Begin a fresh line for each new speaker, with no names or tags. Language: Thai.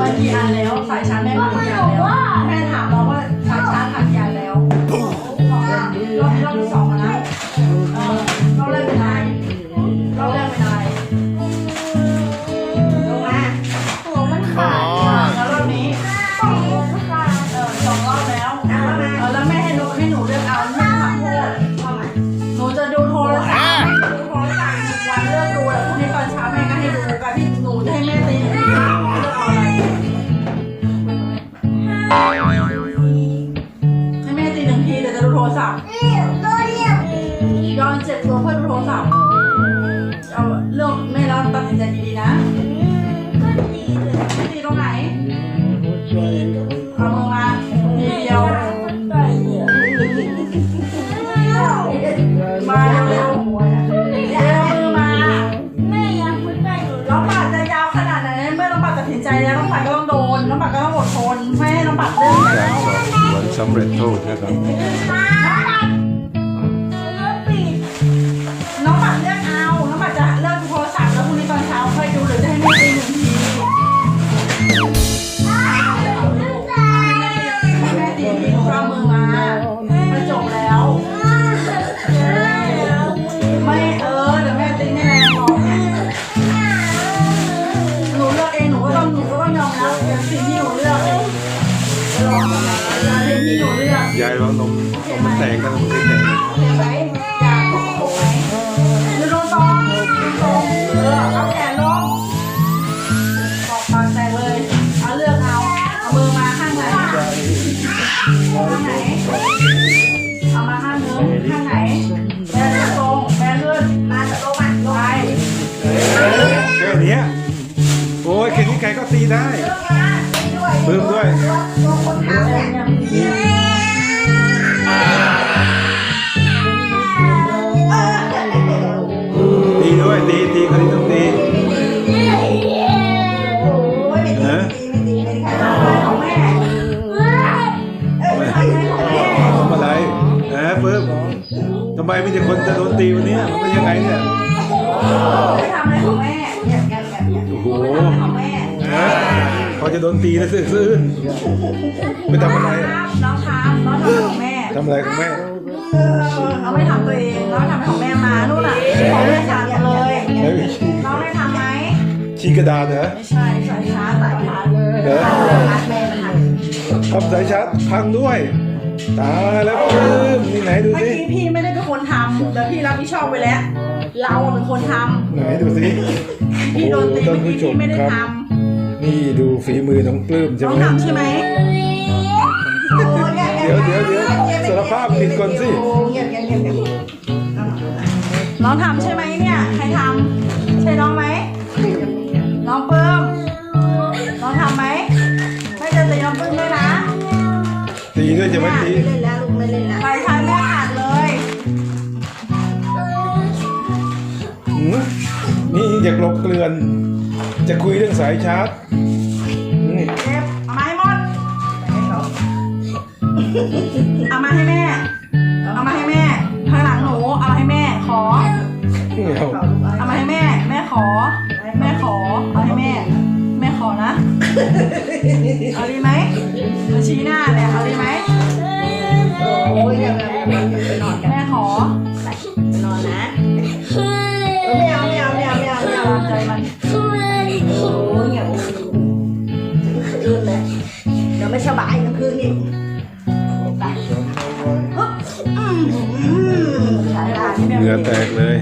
มากี่อันแล้วสายชาร์จแม่
มา
กี่อันแล้วแม่ถามเราว่าสายชาร์จหักกี่อันแล้วรอบที่
สอ
ง อนเจ็บตัวเพื่อดูโทรศัพท์เอาเรื่องแม่เราตัดสินใจดีๆนะ
ก็ดีเลย
ไม่ตีตรงไหนเอามือมาทีเดียวมาเร็วเร็วมือมา
แม่ยังไม่ได้อยู่
น้องปัดจะยาวขนาดไหนเมื่อน้องปัดตัดสินใจแล้วน้องปัดก็ต้องโดนน้องปัดก็ต้องอดทนไม่ให้น้องปัดเรื่อง
ก
แล้ว
สอบสวนสำเร็จโทษนะครับ
ล
ยเอาเลือกเอา
เอา
มือมาข้างไหนข้างไหนเอามาข้างนึงข้างไหนแม่เลือกตรงแม่เลือกมาจะลงมาลงไป
แค่นี้โอ้ยแค่นี้ใครก็ตีได้เพิ่มด้วย
เนี่ย
ไมมีแต่
คนจะโดนตีวันเนี้ยมันเป็นยังไงเนี่ย
ไม่ทำอะไรของแม่เนี่ยเนี่ยเนี่ยเนี่ย
โอ้โห
ไม่ทำอะไรของแม่
ฮะพอจะโดนตีแล้วซื่อๆไม่ทำอะไร
น้องทำน้องทำของแม่
ทำอะไรของแม่
เออเราไม่ทำตัวเองเราทำของแม่มานู่นน่ะของแม่ทำเลย
เฮ้ย
น้องได้ทำไหม
ชี้กระดาษเหรอ
ไม่ใช่สายชาร์จสายชาร์จ
เหรอ
ชาร์จแม่มันทำ
ทำสายชาร์จพังด้วย ตายแล้วปลื้มนี่ไหนดู
เมื่อ
สิ
กี้พี่ไม่ได้เป็นคนทำแต่พี่รับผิดชอบไปแล้ว เราอะเป็นคนท
ไหนดูสิำ
พี่โดนตีเมื่อกี้พี่ไม่ได้ท
นี่ดูฝีมือน้องปลื้มำใช่
น้
ไห
อง
ม
ทำใช่ไหม
เดี๋ยวเดี๋ยวเดี๋ยวสารภาพผิดก่อนสิ
น้องทำใช่ไหมเนี่ย ใครทำใช่น้องไหม ตีด้วย
จะไม่ตี
เล่นแล้วลูกไม่เล่นแล้วไปทานแม่อ่านเลย
หืมนี่อยากหลบเกลือน จะคุยเรื่องสายชาร์จนี่
เก็บเอามาให้หมดเอามาให้แม่ เอามาให้แม่ข้างหลังหนู เอามาให้แม่ ขอ
ไม่เอา
เอามาให้แม่ แม่ขอ แม่ขอ เอาให้แม่ แม่ขอนะ เอาดีไหมมาชี้หน้าเลยเอาดีไหม ไม่เอาไม่เอาไม่เอาไม่เอาไม่เอาตามใจมันโอ้ยอย่าคืนเลยเดี๋ยวไม่สบายกลางคืนนี่ไปฮึบอืมอืมสายตาที่แม่
เหงื่อแตกเลย